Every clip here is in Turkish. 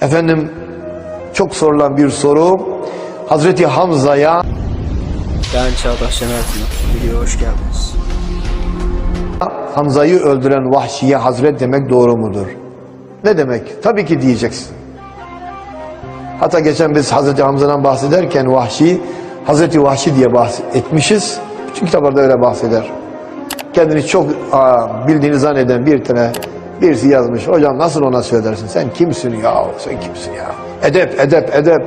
Efendim çok sorulan bir soru. Hazreti Hamza'ya Ben Çağdaş Şener Pınar. Videoya hoş geldiniz. Hamza'yı öldüren vahşiye hazret demek doğru mudur? Ne demek? Tabii ki diyeceksin. Hatta geçen biz Hazreti Hamza'dan bahsederken vahşi, Hazreti Vahşi diye bahsetmişiz. Bütün kitaplarda öyle bahseder. Kendini çok aa, bildiğini zanneden bir tane birisi yazmış. Hocam nasıl ona söylersin? Sen kimsin ya? Sen kimsin ya? Edep, edep, edep.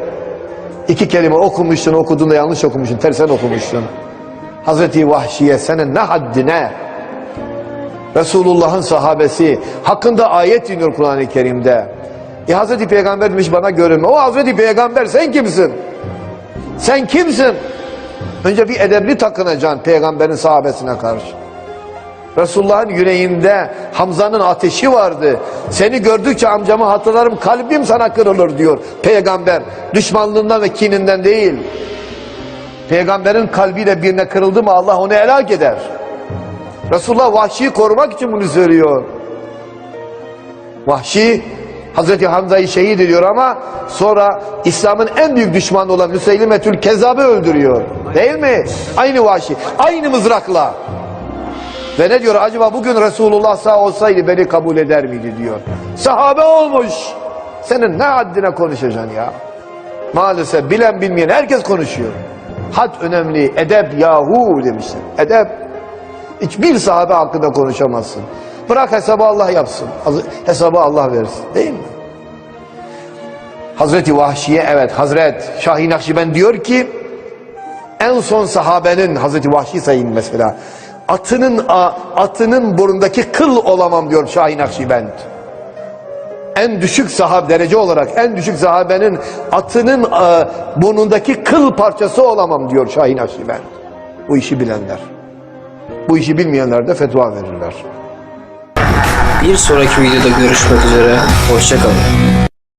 İki kelime okumuşsun, okuduğunda yanlış okumuşsun, tersen okumuşsun. Hazreti Vahşiye senin ne haddine? Resulullah'ın sahabesi hakkında ayet iniyor Kur'an-ı Kerim'de. E Hazreti Peygamber demiş bana görünme. O Hazreti Peygamber sen kimsin? Sen kimsin? Önce bir edebli takınacaksın peygamberin sahabesine karşı. Resulullah'ın yüreğinde Hamza'nın ateşi vardı. Seni gördükçe amcamı hatırlarım kalbim sana kırılır diyor peygamber. Düşmanlığından ve kininden değil. Peygamberin kalbiyle birine kırıldı mı Allah onu helak eder. Resulullah vahşiyi korumak için bunu söylüyor. Vahşi Hazreti Hamza'yı şehit ediyor ama sonra İslam'ın en büyük düşmanı olan Müseylimetül Kezzab'ı öldürüyor. Değil mi? Aynı vahşi. Aynı mızrakla. Ve ne diyor? Acaba bugün Resulullah sağ olsaydı beni kabul eder miydi diyor. Sahabe olmuş. Senin ne haddine konuşacaksın ya? Maalesef bilen bilmeyen herkes konuşuyor. Had önemli. Edep yahu demişler. Edep. Hiçbir sahabe hakkında konuşamazsın. Bırak hesabı Allah yapsın. Hesabı Allah versin. Değil mi? Hazreti Vahşi'ye evet Hazret Şahin Nakşibend diyor ki en son sahabenin Hazreti Vahşi sayın mesela atının atının burnundaki kıl olamam diyor Şahin Nakşibend. En düşük sahab derece olarak en düşük sahabenin atının burnundaki kıl parçası olamam diyor Şahin Nakşibend. Bu işi bilenler. Bu işi bilmeyenler de fetva verirler. Bir sonraki videoda görüşmek üzere. Hoşçakalın.